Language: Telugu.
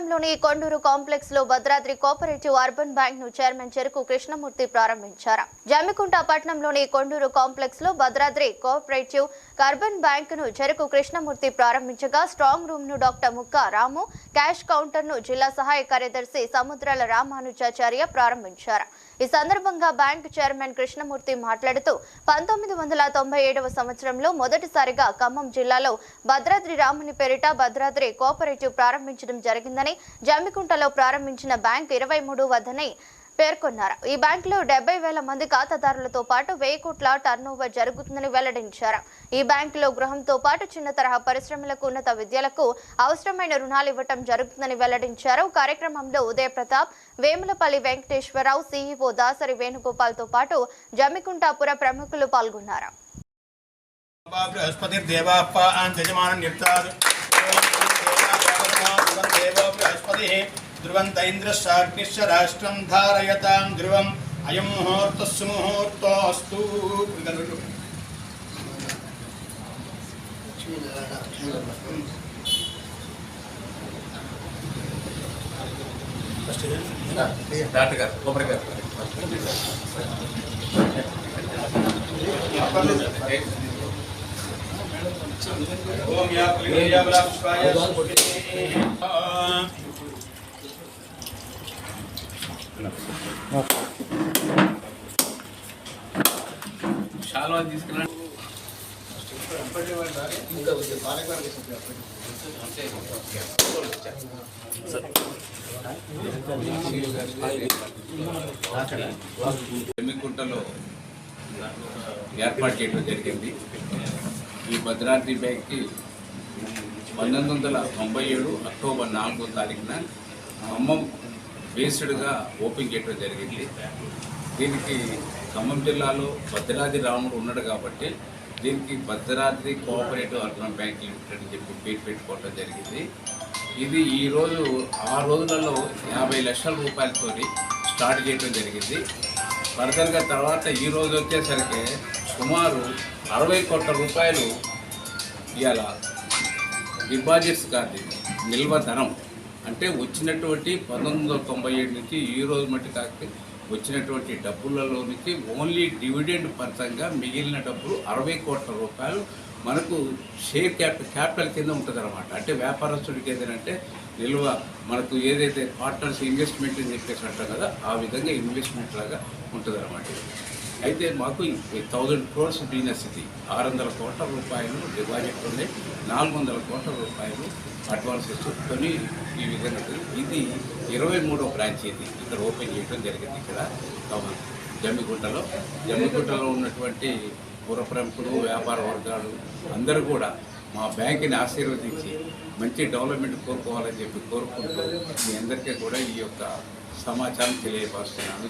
పట్టణంలోని కొండూరు కాంప్లెక్స్లో భద్రాద్రి కోఆపరేటివ్ అర్బన్ బ్యాంక్ను చైర్మన్ చెరుకు కృష్ణమూర్తి ప్రారంభించారు. జమ్మికుంట పట్టణంలోని కొండూరు కాంప్లెక్స్లో భద్రాద్రి కోఆపరేటివ్ అర్బన్ బ్యాంక్ను చెరుకు కృష్ణమూర్తి ప్రారంభించగా స్ట్రాంగ్ రూమ్ను డాక్టర్ ముక్క రాము క్యాష్ కౌంటర్ను జిల్లా సహాయ కార్యదర్శి సముద్రాల రామానుజాచార్య ప్రారంభించారు. ఈ సందర్భంగా బ్యాంకు చైర్మన్ కృష్ణమూర్తి మాట్లాడుతూ పంతొమ్మిది వందల తొంభై ఏడవ సంవత్సరంలో మొదటిసారిగా ఖమ్మం జిల్లాలో భద్రాద్రి రాముని పేరిట భద్రాద్రి కోఆపరేటివ్ ప్రారంభించడం జరిగిందని జమ్మికుంటలో ప్రారంభించిన బ్యాంక్ ఇరవై మూడు వద్దనే పేర్కొన్నారు. ఈ బ్యాంకులో డెబ్బై వేల మంది ఖాతాదారులతో పాటు వెయ్యి కోట్ల టర్నోవర్ జరుగుతుందని వెల్లడించారు. ఈ బ్యాంకులో గృహంతో పాటు చిన్న తరహా పరిశ్రమలకు ఉన్నత విద్యలకు అవసరమైన రుణాలు ఇవ్వటం జరుగుతుందని వెల్లడించారు. కార్యక్రమంలో ఉదయ ప్రతాప్ వేములపల్లి వెంకటేశ్వరరావు సీఈఓ దాసరి వేణుగోపాల్తో పాటు జమ్మికుంటాపుర ప్రముఖులు పాల్గొన్నారు. బృహస్పతి ध्रुवन्त इन्द्रशार्किश्च राष्ट्रं धारयतां ध्रुवम्। अयं मुहूर्तः ओम या पुलिया बला पुष्पाय యా పులింద్యాబలాపుష్పాయ ఎమ్మికుంటలో ఏర్పాటు చేయడం జరిగింది. ఈ భద్రాద్రి బ్యాంక్కి పంతొమ్మిది వందల తొంభై ఏడు అక్టోబర్ నాలుగో తారీఖున ఖమ్మం బేస్డ్గా ఓపెన్ చేయడం జరిగింది. దీనికి ఖమ్మం జిల్లాలో భద్రాద్రి రాముడు ఉన్నాడు కాబట్టి దీనికి Bhadradri cooperative urban bank limited అని చెప్పి పేరు పెట్టుకోవడం జరిగింది. ఇది ఈరోజు ఆ రోజులలో యాభై లక్షల రూపాయలతో స్టార్ట్ చేయడం జరిగింది. ఫర్దర్గా తర్వాత ఈ రోజు వచ్చేసరికి సుమారు అరవై కోట్ల రూపాయలు ఇవాళ డిపాజిట్స్ కాదు నిల్వ ధనం అంటే వచ్చినటువంటి పంతొమ్మిది వందల తొంభై ఏడు నుంచి ఈ రోజు మట్టి కాకపోతే వచ్చినటువంటి డబ్బులలో నుంచి ఓన్లీ డివిడెండ్ పరంగా మిగిలిన డబ్బులు అరవై కోట్ల రూపాయలు మనకు షేర్ క్యాపిటల్ క్యాపిటల్ కింద ఉంటుంది అనమాట అంటే వ్యాపారస్తుడికి ఏంటంటే నిల్వ మనకు ఏదైతే పార్ట్నర్స్ ఇన్వెస్ట్మెంట్ అని చెప్పేసి అంటాం కదా ఆ విధంగా ఇన్వెస్ట్మెంట్ లాగా ఉంటుంది అనమాట అయితే మాకు థౌజండ్ క్రోర్స్ బిజినెస్ ఇది. ఆరు వందల కోట్ల రూపాయలు డిపాజిట్ ఉంది. నాలుగు వందల కోట్ల రూపాయలు అడ్వాన్స్ ఇచ్చుకొని ఈ విధంగా ఇది ఇరవై మూడో బ్రాంచ్ ఇది. ఇక్కడ ఓపెన్ చేయడం జరిగింది ఇక్కడ. ఖమ్మం, జమ్మిగుంటలో జమ్మిగుంటలో ఉన్నటువంటి పుర ప్రముఖులు వ్యాపార వర్గాలు అందరూ కూడా మా బ్యాంకుని ఆశీర్వదించి మంచి డెవలప్మెంట్ కోరుకోవాలని చెప్పి కోరుకుంటూ మీ అందరికీ కూడా ఈ యొక్క సమాచారం తెలియపరుస్తున్నాను.